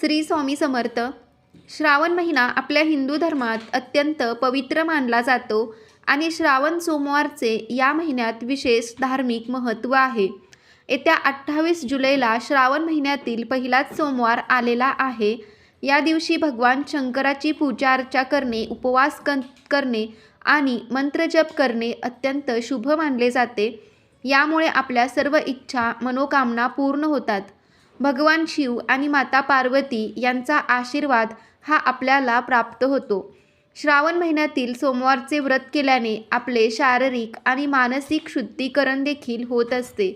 श्री स्वामी समर्थ श्रावण महिना आपल्या हिंदू धर्मात अत्यंत पवित्र मानला जातो आणि श्रावण सोमवारचे या महिन्यात विशेष धार्मिक महत्त्व आहे. येत्या अठ्ठावीस जुलैला श्रावण महिन्यातील पहिलाच सोमवार आलेला आहे. या दिवशी भगवान शंकराची पूजा अर्चा करणे उपवास क करणे आणि मंत्रजप करणे अत्यंत शुभ मानले जाते. यामुळे आपल्या सर्व इच्छा मनोकामना पूर्ण होतात. भगवान शिव आणि माता पार्वती यांचा आशीर्वाद हा आपल्याला प्राप्त होतो. श्रावण महिन्यातील सोमवारचे व्रत केल्याने आपले शारीरिक आणि मानसिक शुद्धीकरण देखील होत असते.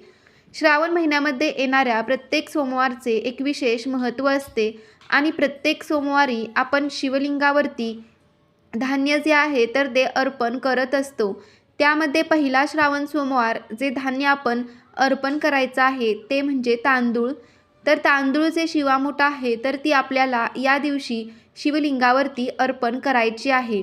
श्रावण महिन्यामध्ये येणाऱ्या प्रत्येक सोमवारचे एक विशेष महत्त्व असते आणि प्रत्येक सोमवारी आपण शिवलिंगावरती धान्य जे आहे तर ते अर्पण करत असतो. त्यामध्ये पहिला श्रावण सोमवार जे धान्य आपण अर्पण करायचं आहे ते म्हणजे तांदूळ. तर तांदूळ जे शिवामूठ आहे तर ती आपल्याला या दिवशी शिवलिंगावरती अर्पण करायची आहे.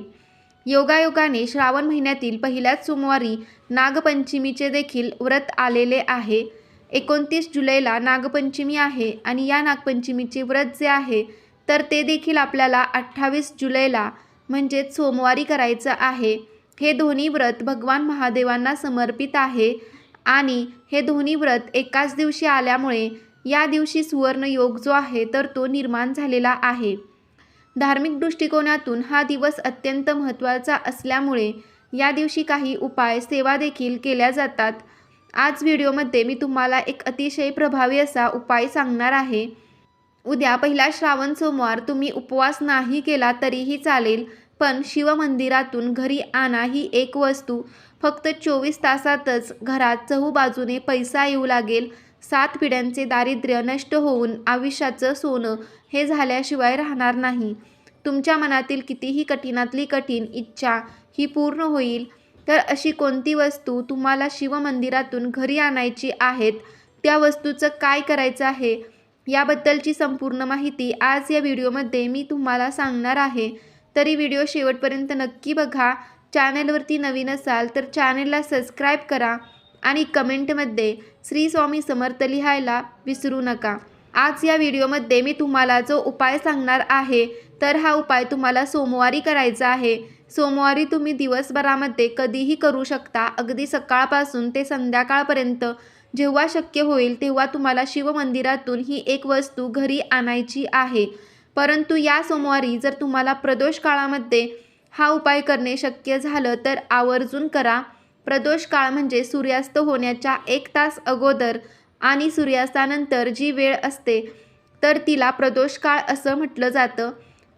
योगायोगाने श्रावण महिन्यातील पहिल्याच सोमवारी नागपंचमीचे देखील व्रत आलेले आहे. एकोणतीस जुलैला नागपंचमी आहे आणि या नागपंचमीचे व्रत जे आहे तर ते देखील आपल्याला अठ्ठावीस जुलैला म्हणजेच सोमवारी करायचं आहे. हे दोन्ही व्रत भगवान महादेवांना समर्पित आहे आणि हे दोन्ही व्रत एकाच दिवशी आल्यामुळे या दिवशी सुवर्ण योग जो आहे तर तो निर्माण झालेला आहे. धार्मिक दृष्टिकोनातून हा दिवस अत्यंत महत्त्वाचा असल्यामुळे या दिवशी काही उपाय सेवा देखील केल्या जातात. आज व्हिडिओमध्ये मी तुम्हाला एक अतिशय प्रभावी असा उपाय सांगणार आहे. उद्या पहिला श्रावण सोमवार तुम्ही उपवास नाही केला तरीही चालेल पण शिवमंदिरातून घरी आणा ही एक वस्तू. फक्त चोवीस तासातच घरात चहूबाजूने पैसा येऊ लागेल. सात पिढ्यांचे दारिद्र्य नष्ट होऊन आयुष्याचं सोनं हे झाल्याशिवाय राहणार नाही. तुमच्या मनातील कितीही कठीणातली कठीण इच्छा ही पूर्ण होईल. तर अशी कोणती वस्तू तुम्हाला शिवमंदिरातून घरी आणायची आहेत? त्या वस्तूचं काय करायचं आहे? याबद्दलची संपूर्ण माहिती आज या व्हिडिओमध्ये मी तुम्हाला सांगणार आहे. तरी व्हिडिओ शेवटपर्यंत नक्की बघा. चॅनलवरती नवीन असाल तर चॅनलला सबस्क्राईब करा. आणि कमेंटमध्ये श्री स्वामी समर्थ लिहायला विसरू नका. आज या व्हिडिओमध्ये मी तुम्हाला जो उपाय सांगणार आहे तर हा उपाय तुम्हाला सोमवारी करायचा आहे. सोमवारी तुम्ही दिवसभरामध्ये कधीही करू शकता. अगदी सकाळपासून ते संध्याकाळपर्यंत जेव्हा शक्य होईल तेव्हा तुम्हाला शिवमंदिरातून ही एक वस्तू घरी आणायची आहे. परंतु या सोमवारी जर तुम्हाला प्रदोष काळामध्ये हा उपाय करणे शक्य झालं तर आवर्जून करा. प्रदोष काळ म्हणजे सूर्यास्त होण्याच्या एक तास अगोदर आणि सूर्यास्तानंतर जी वेळ असते तर तिला प्रदोष काळ असं म्हटलं जातं.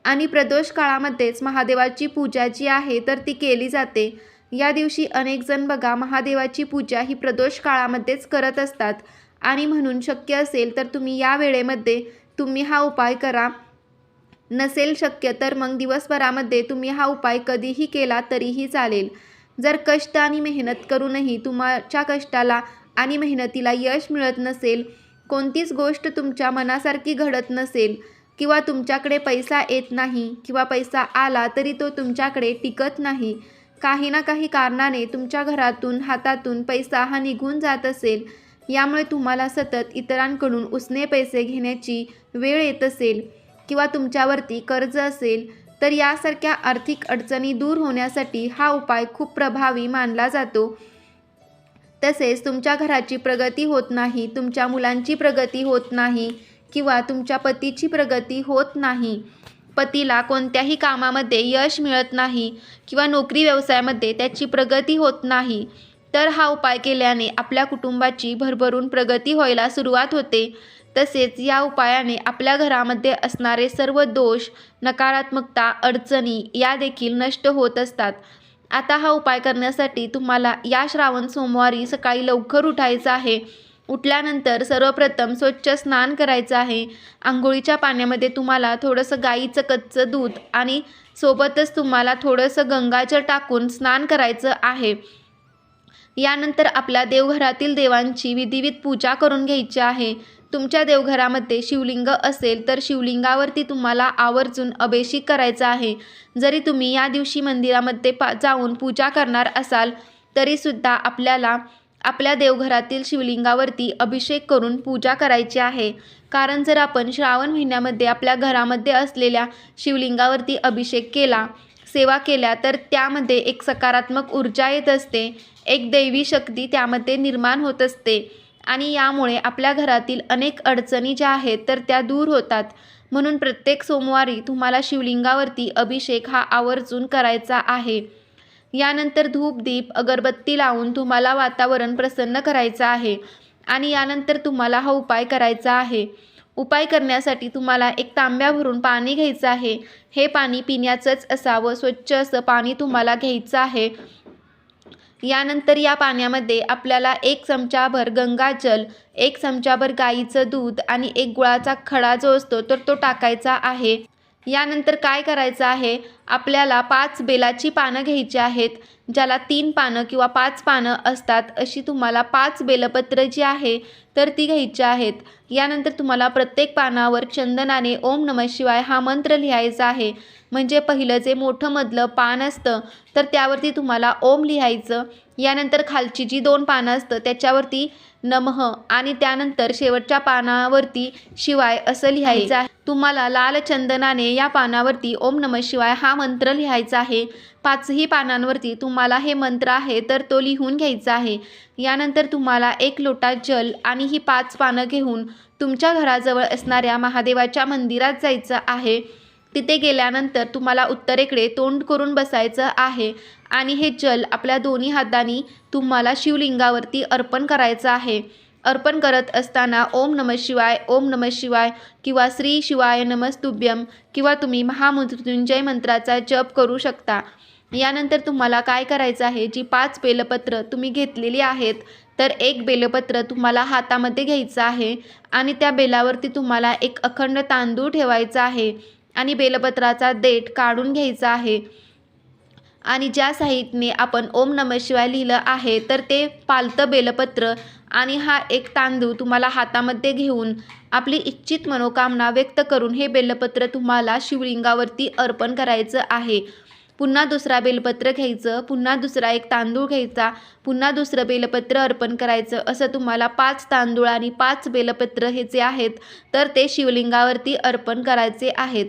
आणि प्रदोष काळामध्येच महादेवाची पूजा जी आहे तर ती केली जाते. या दिवशी अनेकजण बघा महादेवाची पूजा ही प्रदोष काळामध्येच करत असतात. आणि म्हणून शक्य असेल तर तुम्ही या वेळेमध्ये तुम्ही हा उपाय करा. नसेल शक्य तर मग दिवसभरामध्ये तुम्ही हा उपाय कधीही केला तरीही चालेल. जर कष्ट आणि मेहनत करूनही तुमच्या कष्टाला आणि मेहनतीला यश मिळत नसेल कोणतीच गोष्ट तुमच्या मनासारखी घडत नसेल किंवा तुमच्याकडे पैसा येत नाही किंवा पैसा आला तरी तो तुमच्याकडे टिकत नाही काही ना काही कारणाने तुमच्या घरातून हातातून पैसा हा निघून जात असेल. यामुळे तुम्हाला सतत इतरांकडून उसने पैसे घेण्याची वेळ येत असेल किंवा तुमच्यावरती कर्ज असेल तर यासारख्या आर्थिक अडचणी दूर होण्यासाठी हा उपाय खूप प्रभावी मानला जातो. तसेच तुमच्या घराची प्रगती होत नाही तुमच्या मुलांची प्रगती होत नाही किंवा तुमच्या पतीची प्रगती होत नाही. पतीला कोणत्याही कामामध्ये यश मिळत नाही किंवा नोकरी व्यवसायामध्ये त्याची प्रगती होत नाही. तर हा उपाय केल्याने आपल्या कुटुंबाची भरभरून प्रगती व्हायला सुरुवात होते. तसेच या उपायाने आपल्या घरामध्ये असणारे सर्व दोष नकारात्मकता अडचणी या देखील नष्ट होत असतात. आता हा उपाय करण्यासाठी तुम्हाला या श्रावण सोमवारी सकाळी लवकर उठायचं आहे. उठल्यानंतर सर्वप्रथम स्वच्छ स्नान करायचं आहे. आंघोळीच्या पाण्यामध्ये तुम्हाला थोडंसं गाईचं कच्चं दूध आणि सोबतच तुम्हाला थोडंसं गंगाजल टाकून स्नान करायचं आहे. यानंतर आपल्या देवघरातील देवांची विधिविध पूजा करून घ्यायची आहे. तुमच्या देवघरामध्ये शिवलिंग असेल तर शिवलिंगावरती तुम्हाला आवर्जून अभिषेक करायचा आहे. जरी तुम्ही या दिवशी मंदिरामध्ये पा जाऊन पूजा करणार असाल तरीसुद्धा आपल्याला आपल्या देवघरातील शिवलिंगावरती अभिषेक करून पूजा करायची आहे. कारण जर आपण श्रावण महिन्यामध्ये आपल्या घरामध्ये असलेल्या शिवलिंगावरती अभिषेक केला सेवा केल्या तर त्यामध्ये एक सकारात्मक ऊर्जा येत असते. एक दैवी शक्ती त्यामध्ये निर्माण होत असते. आणि यामुळे आपल्या घरातील अनेक अडचणी ज्या आहेत तर त्या दूर होतात. म्हणून प्रत्येक सोमवारी तुम्हाला शिवलिंगावरती अभिषेक हा आवर्जून करायचा आहे. यानंतर धूप दीप अगरबत्ती लावून तुम्हाला वातावरण प्रसन्न करायचं आहे. आणि यानंतर तुम्हाला हा उपाय करायचा आहे. उपाय करण्यासाठी तुम्हाला एक तांब्या भरून पाणी घ्यायचं आहे. हे पाणी पिण्याचंच असावं स्वच्छ असं पाणी तुम्हाला घ्यायचं आहे. यानंतर या पाण्यामध्ये आपल्याला एक चमचाभर गंगाजल एक चमचाभर गाईचं दूध आणि एक गुळाचा खडा जो असतो तर तो टाकायचा आहे. यानंतर काय करायचं आहे? आपल्याला पाच बेलाची पानं घ्यायची आहेत ज्याला तीन पानं किंवा पाच पानं असतात अशी तुम्हाला पाच बेलपत्र जी आहे तर ती घ्यायची आहेत. यानंतर तुम्हाला प्रत्येक पानावर चंदनाने ओम नम शिवाय हा मंत्र लिहायचा आहे. म्हणजे पहिलं जे मोठं मधलं पान असतं तर त्यावरती तुम्हाला ओम लिहायचं. यानंतर खालची जी दोन पानं असतं त्याच्यावरती नमः. आणि त्यानंतर शेवटच्या पानावरती शिवाय असं लिहायचं आहे. तुम्हाला लाल चंदनाने या पानावरती ओम नम शिवाय हा मंत्र लिहायचा आहे. पाचही पानांवरती तुम्हाला हे मंत्र आहे तर तो लिहून घ्यायचा आहे. यानंतर तुम्हाला एक लोटा जल आणि ही पाच पानं घेऊन तुमच्या घराजवळ असणाऱ्या महादेवाच्या मंदिरात जायचं आहे. तिथे गेल्यानंतर तुम्हाला उत्तरेकडे तोंड करून बसायचं आहे आणि हे जल आपल्या दोन्ही हातांनी तुम्हाला शिवलिंगावरती अर्पण करायचं आहे. अर्पण करत असताना ओम नम शिवाय ओम नम शिवाय किंवा श्री शिवाय नमस्तुभ्यम किंवा तुम्ही महामृत्युंजय मंत्राचा जप करू शकता. यानंतर तुम्हाला काय करायचं आहे? जी पाच बेलपत्र तुम्ही घेतलेली आहेत तर एक बेलपत्र तुम्हाला हातामध्ये घ्यायचं आहे आणि त्या बेलावरती तुम्हाला एक अखंड तांदूळ ठेवायचा आहे. आणि बेलपत्राचा देठ काढून घ्यायचा आहे. आणि ज्या साहित्याने आपण ओम नम शिवाय लिहिलं आहे तर ते पालतं बेलपत्र आणि हा एक तांदूळ तुम्हाला हातामध्ये घेऊन आपली इच्छित मनोकामना व्यक्त करून हे बेलपत्र तुम्हाला शिवलिंगावरती अर्पण करायचं आहे. पुन्हा दुसरा बेलपत्र घ्यायचं पुन्हा दुसरा एक तांदूळ घ्यायचा पुन्हा दुसरं बेलपत्र अर्पण करायचं असं तुम्हाला पाच तांदूळ आणि पाच बेलपत्र हे जे आहेत तर ते शिवलिंगावरती अर्पण करायचे आहेत.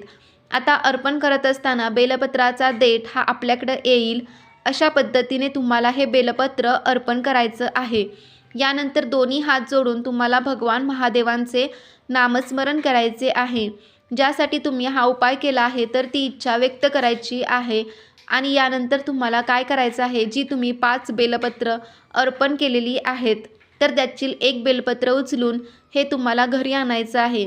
आता अर्पण करत असताना बेलपत्राचा देठ हा आपल्याकडं येईल अशा पद्धतीने तुम्हाला हे बेलपत्र अर्पण करायचं आहे. यानंतर दोन्ही हात जोडून तुम्हाला भगवान महादेवांचे नामस्मरण करायचे आहे. ज्यासाठी तुम्ही हा उपाय केला आहे तर ती इच्छा व्यक्त करायची आहे. आणि यानंतर तुम्हाला काय करायचं आहे जी तुम्ही पाच बेलपत्र अर्पण केलेली आहेत तर त्यातील एक बेलपत्र उचलून हे तुम्हाला घरी आणायचं आहे.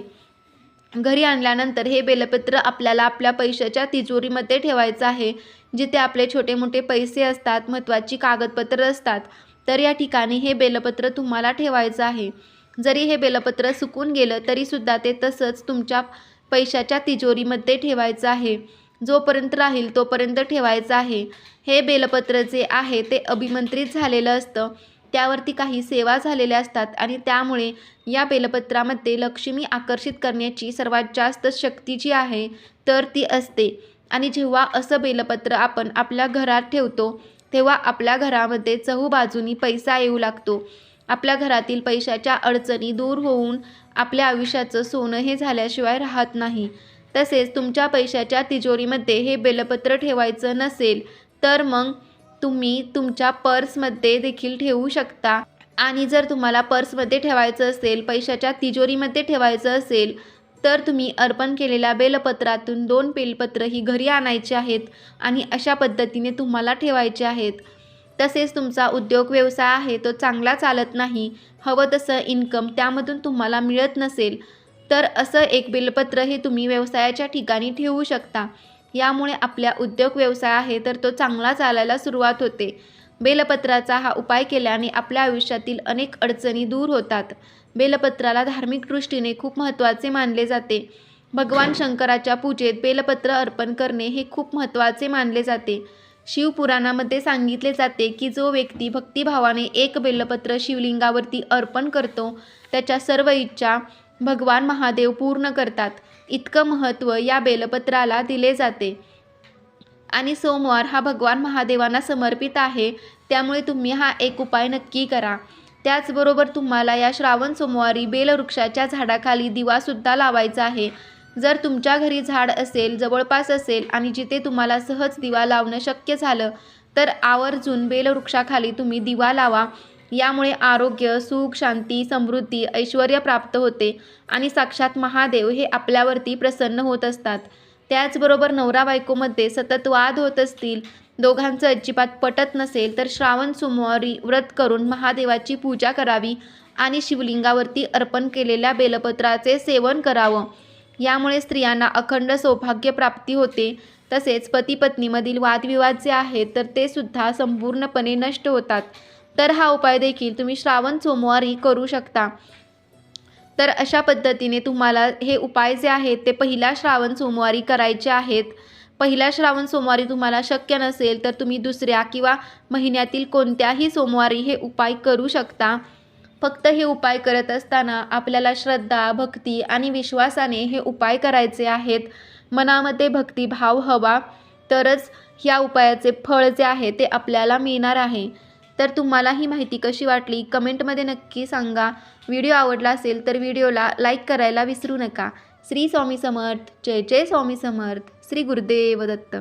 घरी आणल्यानंतर हे बेलपत्र आपल्याला आपल्या पैशाच्या तिजोरीमध्ये ठेवायचं आहे जिथे आपले छोटे मोठे पैसे असतात महत्त्वाची कागदपत्र असतात तर या ठिकाणी हे बेलपत्र तुम्हाला ठेवायचं आहे. जरी हे बेलपत्र सुकून गेलं तरीसुद्धा ते तसंच तुमच्या पैशाच्या तिजोरीमध्ये ठेवायचं आहे. जोपर्यंत राहील तोपर्यंत ठेवायचं आहे. हे बेलपत्र जे आहे ते अभिमंत्रित झालेलं असतं. त्यावरती काही सेवा झालेल्या असतात आणि त्यामुळे या बेलपत्रामध्ये लक्ष्मी आकर्षित करण्याची सर्वात जास्त शक्ती जी आहे तर ती असते. आणि जेव्हा असं बेलपत्र आपण आपल्या घरात ठेवतो तेव्हा आपल्या घरामध्ये चहूबाजूनी पैसा येऊ लागतो. आपल्या घरातील पैशाच्या अडचणी दूर होऊन आपल्या आयुष्याचं सोनं हे झाल्याशिवाय राहत नाही. तसेच तुमच्या पैशाच्या तिजोरीमध्ये हे बेलपत्र ठेवायचं नसेल तर मग तुम्ही तुमच्या पर्समध्ये देखील ठेवू शकता. आणि जर तुम्हाला पर्समध्ये ठेवायचं असेल पैशाच्या तिजोरीमध्ये ठेवायचं असेल तर तुम्ही अर्पण केलेल्या बेलपत्रातून दोन बेलपत्र ही घरी आणायचे आहेत आणि अशा पद्धतीने तुम्हाला ठेवायचे आहेत. तसेच तुमचा उद्योग व्यवसाय आहे तो चांगला चालत नाही हवं तसं इन्कम त्यामधून तुम्हाला मिळत नसेल तर असं एक बेलपत्र हे तुम्ही व्यवसायाच्या ठिकाणी ठेवू शकता. यामुळे आपल्या उद्योग व्यवसाय आहे तर तो चांगला चालायला सुरुवात होते. बेलपत्राचा हा उपाय केल्याने आपल्या आयुष्यातील अनेक अडचणी दूर होतात. बेलपत्राला धार्मिक दृष्टीने खूप महत्त्वाचे मानले जाते. भगवान शंकराच्या पूजेत बेलपत्र अर्पण करणे हे खूप महत्त्वाचे मानले जाते. शिवपुराणामध्ये सांगितले जाते की जो व्यक्ती भक्तिभावाने एक बेलपत्र शिवलिंगावरती अर्पण करतो त्याच्या सर्व इच्छा भगवान महादेव पूर्ण करतात. इतकं महत्त्व या बेलपत्राला दिले जाते. आणि सोमवार हा भगवान महादेवांना समर्पित आहे त्यामुळे तुम्ही हा एक उपाय नक्की करा. त्याचबरोबर तुम्हाला या श्रावण सोमवारी बेलवृक्षाच्या झाडाखाली दिवासुद्धा लावायचा आहे. जर तुमच्या घरी झाड असेल जवळपास असेल आणि जिथे तुम्हाला सहज दिवा लावणं शक्य झालं तर आवर्जून बेलवृक्षाखाली तुम्ही दिवा लावा. यामुळे आरोग्य सुख शांती समृद्धी ऐश्वर प्राप्त होते आणि साक्षात महादेव हे आपल्यावरती प्रसन्न होत असतात. त्याचबरोबर नवरा बायकोमध्ये सतत वाद होत असतील दोघांचं अजिबात पटत नसेल तर श्रावण सोमवारी व्रत करून महादेवाची पूजा करावी आणि शिवलिंगावरती अर्पण केलेल्या बेलपत्राचे सेवन करावं. यामुळे स्त्रियांना अखंड सौभाग्य प्राप्ती होते. तसेच पती पत्नीमधील वादविवाद जे आहेत तर ते सुद्धा संपूर्णपणे नष्ट होतात. तर हा उपाय देखील तुम्ही श्रावण सोमवारी करू शकता. तर अशा पद्धतीने तुम्हाला हे उपाय जे आहेत ते पहिल्या श्रावण सोमवारी करायचे आहेत. पहिला श्रावण सोमवारी तुम्हाला शक्य नसेल तर तुम्ही दुसऱ्या किंवा महिन्यातील कोणत्याही सोमवारी हे उपाय करू शकता. फक्त हे उपाय करत असताना आपल्याला श्रद्धा भक्ती आणि विश्वासाने हे उपाय करायचे आहेत. मनामध्ये भक्तिभाव हवा तरच ह्या उपायाचे फळ जे आहे ते आपल्याला मिळणार आहे. तर तुम्हाला ही माहिती कशी वाटली? कमेंटमध्ये नक्की सांगा. व्हिडिओ आवडला असेल तर व्हिडिओला लाईक करायला विसरू नका. श्री स्वामी समर्थ. जय जय स्वामी समर्थ. श्री गुरुदेव दत्त.